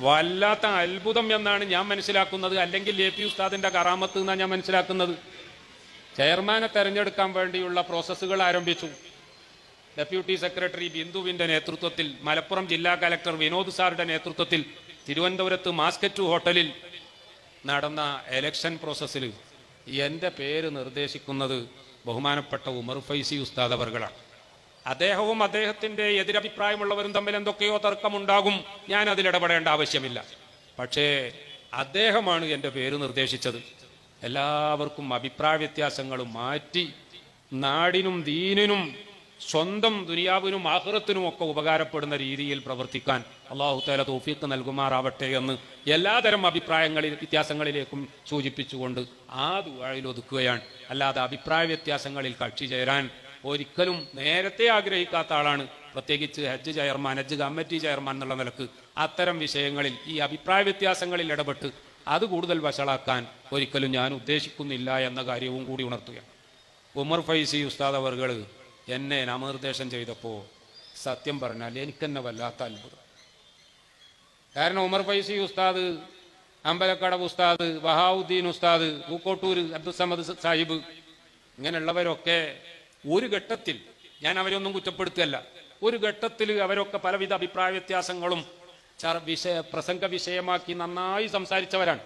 വല്ലാത്ത അത്ഭുതം എന്നാണ് ഞാൻ മനസ്സിലാക്കുന്നത്. അല്ലെങ്കിൽ എ പി ഉസ്താദിന്റെ കറാമത്ത് എന്നാണ് ഞാൻ മനസ്സിലാക്കുന്നത്. ചെയർമാനെ തെരഞ്ഞെടുക്കാൻ വേണ്ടിയുള്ള പ്രോസസ്സുകൾ ആരംഭിച്ചു. ഡെപ്യൂട്ടി സെക്രട്ടറി ബിന്ദുവിന്റെ നേതൃത്വത്തിൽ മലപ്പുറം ജില്ലാ കലക്ടർ വിനോദ് സാറുടെ നേതൃത്വത്തിൽ തിരുവനന്തപുരത്ത് മാസ്കറ്റ് ഹോട്ടലിൽ നടന്ന എലക്ഷൻ പ്രോസസ്സിൽ എന്റെ പേര് നിർദ്ദേശിക്കുന്നത് ബഹുമാനപ്പെട്ട ഉമർ ഫൈസി ഉസ്താദ് അവർകളാണ്. അദ്ദേഹവും അദ്ദേഹത്തിന്റെ എതിരഭിപ്രായമുള്ളവരും തമ്മിൽ എന്തൊക്കെയോ തർക്കമുണ്ടാകും. ഞാൻ അതിൽ ഇടപെടേണ്ട ആവശ്യമില്ല. പക്ഷേ അദ്ദേഹമാണ് എന്റെ പേര് നിർദ്ദേശിച്ചത്. എല്ലാവർക്കും അഭിപ്രായ വ്യത്യാസങ്ങളും മാറ്റി നാടിനും ദീനിനും സ്വന്തം ദുനിയാവിനും ആഹൃതത്തിനും ഒക്കെ ഉപകാരപ്പെടുന്ന രീതിയിൽ പ്രവർത്തിക്കാൻ അള്ളാഹു തല തോഫീക്ക് നൽകുമാറാവട്ടെ എന്ന് എല്ലാതരം അഭിപ്രായങ്ങളിൽ വ്യത്യാസങ്ങളിലേക്കും സൂചിപ്പിച്ചുകൊണ്ട് ആ ദുവായിൽ ഒതുക്കുകയാണ്. അല്ലാതെ അഭിപ്രായ വ്യത്യാസങ്ങളിൽ കക്ഷി ചേരാൻ ഒരിക്കലും നേരത്തെ ആഗ്രഹിക്കാത്ത ആളാണ്. പ്രത്യേകിച്ച് ഹജ്ജ് ചെയർമാൻ ഹജ്ജ് കമ്മിറ്റി ചെയർമാൻ എന്നുള്ള നിലയ്ക്ക് അത്തരം വിഷയങ്ങളിൽ ഈ അഭിപ്രായ വ്യത്യാസങ്ങളിൽ ഇടപെട്ട് അത് കൂടുതൽ വഷളാക്കാൻ ഒരിക്കലും ഞാൻ ഉദ്ദേശിക്കുന്നില്ല എന്ന കാര്യവും കൂടി ഉണർത്തുകയാണ്. ഉമർ ഫൈസി ഉസ്താദ് അവർകൾ എന്നെ നാമനിർദ്ദേശം ചെയ്തപ്പോൾ സത്യം പറഞ്ഞാൽ എനിക്കെന്നെ വല്ലാത്ത അത്ഭുതം. കാരണം ഉമർ ഫൈസി ഉസ്താദ് അമ്പലക്കടവ് ഉസ്താദ് വഹാവുദ്ദീൻ ഉസ്താദ് പൂക്കോട്ടൂർ അബ്ദുസമദ് സാഹിബ് ഇങ്ങനെയുള്ളവരൊക്കെ ഒരു ഘട്ടത്തിൽ ഞാൻ അവരൊന്നും കുറ്റപ്പെടുത്തുകയല്ല. ഒരു ഘട്ടത്തിൽ അവരൊക്കെ പലവിധ അഭിപ്രായ വ്യത്യാസങ്ങളും വിഷയ പ്രസംഗ വിഷയമാക്കി നന്നായി സംസാരിച്ചവരാണ്.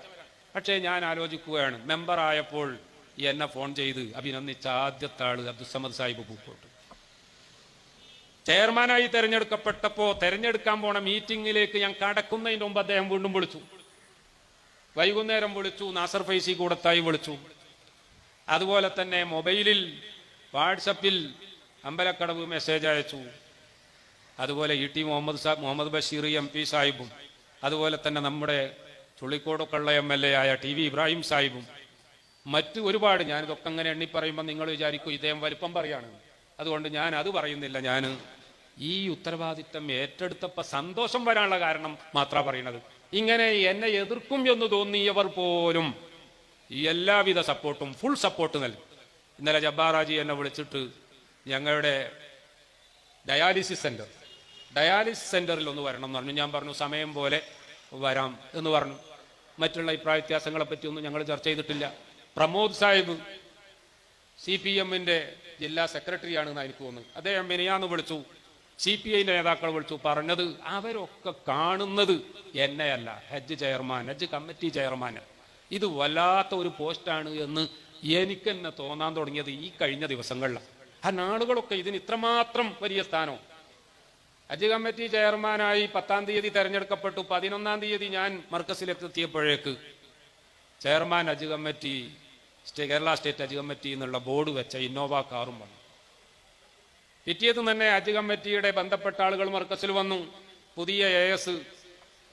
പക്ഷേ ഞാൻ ആലോചിക്കുകയാണ് മെമ്പർ ആയപ്പോൾ എന്നെ ഫോൺ ചെയ്ത് അഭിനന്ദിച്ച ആദ്യത്തെ ആൾ അബ്ദുസമദ് സാഹിബ് പൂക്കോട്ട്. ചെയർമാനായി തെരഞ്ഞെടുക്കപ്പെട്ടപ്പോ തെരഞ്ഞെടുക്കാൻ പോണ മീറ്റിംഗിലേക്ക് ഞാൻ കടക്കുന്നതിന് മുമ്പ് അദ്ദേഹം വീണ്ടും വിളിച്ചു. വൈകുന്നേരം വിളിച്ചു നാസർ ഫൈസി കൂടത്തായി വിളിച്ചു. അതുപോലെ തന്നെ മൊബൈലിൽ വാട്സപ്പിൽ അമ്പലക്കടവ് മെസ്സേജ് അയച്ചു. അതുപോലെ ഇ ടി മുഹമ്മദ് സാ മുഹമ്മദ് ബഷീർ എം പി സാഹിബും അതുപോലെ തന്നെ നമ്മുടെ ചുള്ളിക്കോട് കള്ള എം എൽ എ ആയ ടി വി ഇബ്രാഹിം സാഹിബും. മറ്റ് ഒരുപാട് ഞാനിതൊക്കെ അങ്ങനെ എണ്ണി പറയുമ്പോൾ നിങ്ങൾ വിചാരിക്കും ഇദ്ദേഹം വലിപ്പം പറയാണ്. അതുകൊണ്ട് ഞാൻ അത് പറയുന്നില്ല. ഞാൻ ഈ ഉത്തരവാദിത്തം ഏറ്റെടുത്തപ്പോൾ സന്തോഷം വരാനുള്ള കാരണം മാത്രമാണ് പറയണത്. ഇങ്ങനെ എന്നെ എതിർക്കും എന്ന് തോന്നിയവർ പോലും എല്ലാവിധ സപ്പോർട്ടും ഫുൾ സപ്പോർട്ട് നൽകി. ഇന്നലെ ജബ്ബാറാജി എന്നെ വിളിച്ചിട്ട് ഞങ്ങളുടെ ഡയാലിസിസ് സെന്റർ ഡയാലിസിസ് സെന്ററിൽ ഒന്ന് വരണം എന്ന് പറഞ്ഞു. ഞാൻ പറഞ്ഞു സമയം പോലെ വരാം എന്ന് പറഞ്ഞു. മറ്റുള്ള അഭിപ്രായ വ്യത്യാസങ്ങളെ പറ്റിയൊന്നും ഞങ്ങൾ ചർച്ച ചെയ്തിട്ടില്ല. പ്രമോദ് സാഹിബ് സി പി എമ്മിന്റെ ജില്ലാ സെക്രട്ടറിയാണെന്ന് എനിക്ക് തോന്നുന്നു. അദ്ദേഹം മിനിയാന്ന് വിളിച്ചു സി പി ഐ നേതാക്കൾ വിളിച്ചു പറഞ്ഞത് അവരൊക്കെ കാണുന്നത് എന്നെയല്ല. ഹജ്ജ് ചെയർമാൻ ഹജ്ജ് കമ്മിറ്റി ചെയർമാൻ ഇത് വല്ലാത്ത ഒരു പോസ്റ്റാണ് എന്ന് എനിക്ക് തന്നെ തോന്നാൻ തുടങ്ങിയത് ഈ കഴിഞ്ഞ ദിവസങ്ങളിലാണ് ആ നാളുകളൊക്കെ ഇതിന് ഇത്രമാത്രം വലിയ സ്ഥാനം ഹജ്ജ് കമ്മിറ്റി ചെയർമാനായി പത്താം തീയതി തെരഞ്ഞെടുക്കപ്പെട്ടു. പതിനൊന്നാം തീയതി ഞാൻ മർക്കസിലെത്തിയപ്പോഴേക്ക് chairman Hajj committee Kerala state Hajj committee എന്നുള്ള ബോർഡ് വെച്ച ഇന്നോവ കാറും വന്നു. പിറ്റേന്ന് തന്നെ ഹജ്ജ് കമ്മിറ്റിയുടെ ബന്ധപ്പെട്ട ആളുകൾ മർക്കസിൽ വന്നു. പുതിയ എ എസ്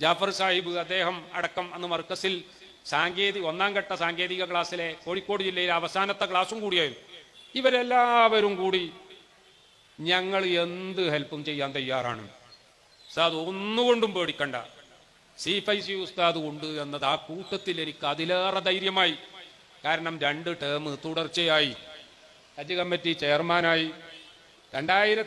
ജാഫർ സാഹിബ് അദ്ദേഹം അടക്കം അന്ന് മർക്കസിൽ സാങ്കേതിക ഒന്നാം ഘട്ട സാങ്കേതിക ക്ലാസ്സിലെ കോഴിക്കോട് ജില്ലയിലെ അവസാനത്തെ ക്ലാസ്സും കൂടിയായിരുന്നു. ഇവരെല്ലാവരും കൂടി ഞങ്ങൾ എന്ത് ഹെൽപ്പും ചെയ്യാൻ തയ്യാറാണ്. സാദ് ഒന്നുകൊണ്ടും പേടിക്കണ്ട. സി ഫൈ സി ഉസ്താദ് ഉണ്ട് എന്നത് ആ കൂട്ടത്തിൽ എനിക്ക് അതിലേറെ ധൈര്യമായി. കാരണം രണ്ട് ടേം തുടർച്ചയായി. ഹജ്ജ് കമ്മിറ്റി ചെയർമാനായി. രണ്ടായിരത്തി